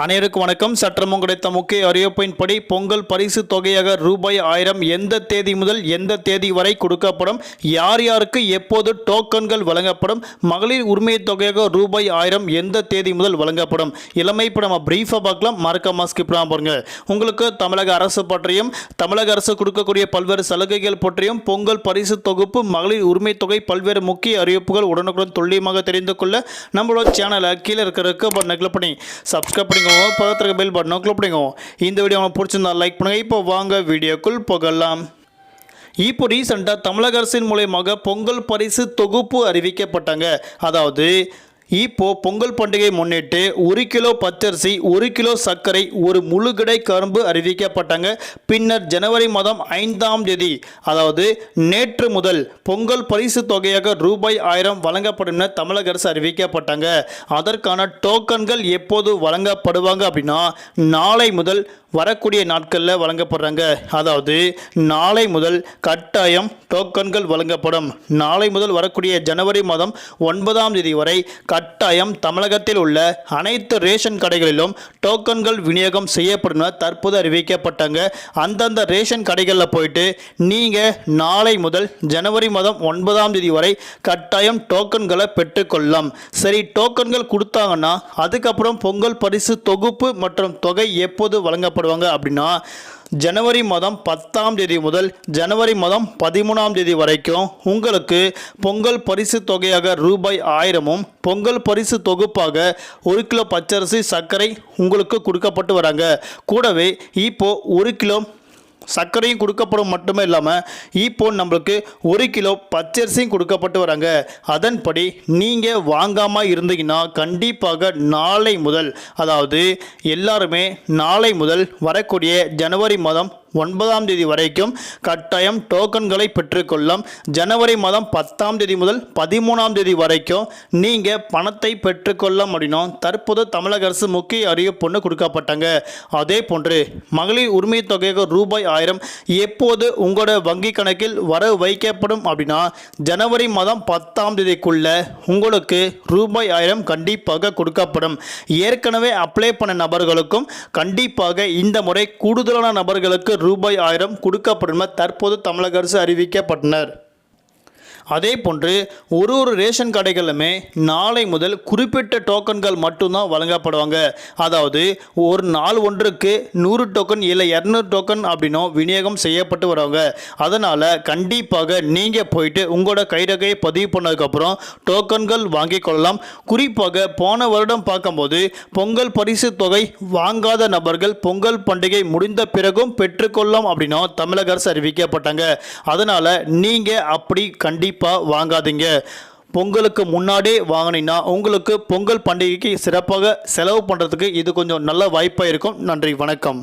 அனைவருக்கும் வணக்கம். சற்றமும் கிடைத்த முக்கிய அறிவிப்பின்படி பொங்கல் பரிசு தொகையாக ரூபாய் ஆயிரம் எந்த தேதி முதல் எந்த தேதி வரை கொடுக்கப்படும்? யார் யாருக்கு எப்போது டோக்கன்கள் வழங்கப்படும்? மகளிர் உரிமை தொகையாக ரூபாய் ஆயிரம் எந்த தேதி முதல் வழங்கப்படும்? இளமை இப்போ நம்ம பிரீஃபாக பார்க்கலாம். மறக்காம ஸ்கிப் பண்ணாம பாருங்க. உங்களுக்கு தமிழக அரசு பற்றியும் தமிழக அரசு கொடுக்கக்கூடிய பல்வேறு சலுகைகள் பற்றியும் பொங்கல் பரிசு தொகுப்பு மகளிர் உரிமை தொகை பல்வேறு முக்கிய அறிவிப்புகள் உடனுக்குடன் துல்லியமாக தெரிந்து கொள்ள நம்மளோட சேனலை கீழே இருக்கிற பட்டனை கிளிக் பண்ணி சப்ஸ்கிரைப் பண்ணிக்கோங்க பக்கத்தில் இருக்க பெல் பட்டனை கிளிக் பண்ணிக்கோங்க இந்த வீடியோ உங்களுக்கு பிடிச்சிருந்தா லைக் பண்ணுங்கள் இப்போ வாங்க வீடியோக்குள் போகலாம். இப்போ ரீசெண்டாக தமிழக அரசின் மூலயமாக பொங்கல் பரிசு தொகுப்பு அறிவிக்கப்பட்டாங்க. அதாவது இப்போ பொங்கல் பண்டிகை முன்னிட்டு ஒரு கிலோ பச்சரிசி ஒரு கிலோ சர்க்கரை ஒரு முழுகடை கரும்பு அறிவிக்கப்பட்டாங்க. பின்னர் ஜனவரி மாதம் ஐந்தாம் தேதி அதாவது நேற்று முதல் பொங்கல் பரிசு தொகையாக ரூபாய் ஆயிரம் வழங்கப்படும் என தமிழக அரசு அறிவிக்கப்பட்டாங்க. அதற்கான டோக்கன்கள் எப்போது வழங்கப்படுவாங்க அப்படின்னா நாளை முதல் வரக்கூடிய நாட்களில் வழங்கப்படுறாங்க. அதாவது நாளை முதல் கட்டாயம் டோக்கன்கள் வழங்கப்படும். நாளை முதல் வரக்கூடிய ஜனவரி மாதம் ஒன்பதாம் தேதி வரை கட்டாயம் தமிழகத்தில் உள்ள அனைத்து ரேஷன் கடைகளிலும் டோக்கன்கள் விநியோகம் செய்யப்படும் தற்போது அறிவிக்கப்பட்டாங்க. அந்தந்த ரேஷன் கடைகளில் போயிட்டு நீங்கள் நாளை முதல் ஜனவரி மாதம் ஒன்பதாம் தேதி வரை கட்டாயம் டோக்கன்களை பெற்றுக்கொள்ளலாம். சரி டோக்கன்கள் கொடுத்தாங்கன்னா அதுக்கப்புறம் பொங்கல் பரிசு தொகுப்பு மற்றும் தொகை எப்போது வழங்கப்படுவாங்க அப்படின்னா ஜனவரி மாதம் பத்தாம் தேதி முதல் ஜனவரி மாதம் பதிமூணாம் தேதி வரைக்கும் உங்களுக்கு பொங்கல் பரிசு தொகையாக ரூபாய் ஆயிரமும் பொங்கல் பரிசு தொகுப்பாக ஒரு கிலோ பச்சரிசி சர்க்கரை உங்களுக்கு கொடுக்கப்பட்டு வராங்க. கூடவே இப்போ ஒரு கிலோ சர்க்கரையும் கொடுக்கப்படும் மட்டுமே இல்லாமல் இப்போ நம்மளுக்கு ஒரு கிலோ பச்சரிசியும் கொடுக்கப்பட்டு வராங்க. அதன்படி நீங்கள் வாங்காமல் இருந்தீங்கன்னா கண்டிப்பாக நாளை முதல் அதாவது எல்லாருமே நாளை முதல் வரக்கூடிய ஜனவரி மாதம் ஒன்பதாம் தேதி வரைக்கும் கட்டாயம் டோக்கன்களை பெற்றுக்கொள்ளலாம் ஜனவரி மாதம் பத்தாம் தேதி முதல் பதிமூணாம் தேதி வரைக்கும் நீங்கள் பணத்தை பெற்றுக்கொள்ள முடியும். தற்போது தமிழக அரசு முக்கிய அறிவிப்புன்னு கொடுக்கப்பட்டாங்க. அதே போன்று மகளிர் உரிமை தொகையாக ரூபாய் ஆயிரம் எப்போது உங்களோட வங்கி கணக்கில் வர வைக்கப்படும் அப்படின்னா ஜனவரி மாதம் பத்தாம் தேதிக்குள்ள உங்களுக்கு ரூபாய் ஆயிரம் கண்டிப்பாக கொடுக்கப்படும். ஏற்கனவே அப்ளை பண்ண நபர்களுக்கும் கண்டிப்பாக இந்த முறை கூடுதலான நபர்களுக்கு ரூபாய் ஆயிரம் கொடுக்கப்படும் தற்போது தமிழக அரசு அறிவிக்கப்பட்டனர். அதே போன்று ஒரு ஒரு ரேஷன் கடைகளுமே நாளை முதல் குறிப்பிட்ட டோக்கன்கள் மட்டும்தான் வழங்கப்படுவாங்க. அதாவது ஒரு நாள் ஒன்றுக்கு நூறு டோக்கன் இல்லை இரநூறு டோக்கன் அப்படின்னும் விநியோகம் செய்யப்பட்டு வருவாங்க. அதனால் கண்டிப்பாக நீங்கள் போயிட்டு உங்களோட கைரகையை பதிவு பண்ணதுக்கப்புறம் டோக்கன்கள் வாங்கிக் கொள்ளலாம். குறிப்பாக போன வருடம் பார்க்கும்போது பொங்கல் பரிசு தொகை வாங்காத நபர்கள் பொங்கல் பண்டிகை முடிந்த பிறகும் பெற்றுக்கொள்ளலாம் அப்படின்னும் தமிழக அரசு அறிவிக்கப்பட்டாங்க. அதனால் நீங்கள் அப்படி கண்டிப்பாக வாங்காதீங்க. பொங்கலுக்கு முன்னாடியே வாங்கினீங்கன்னா உங்களுக்கு பொங்கல் பண்டிகைக்கு சிறப்பாக செலவு பண்ணுறதுக்கு இது கொஞ்சம் நல்ல வாய்ப்பாக இருக்கும். நன்றி வணக்கம்.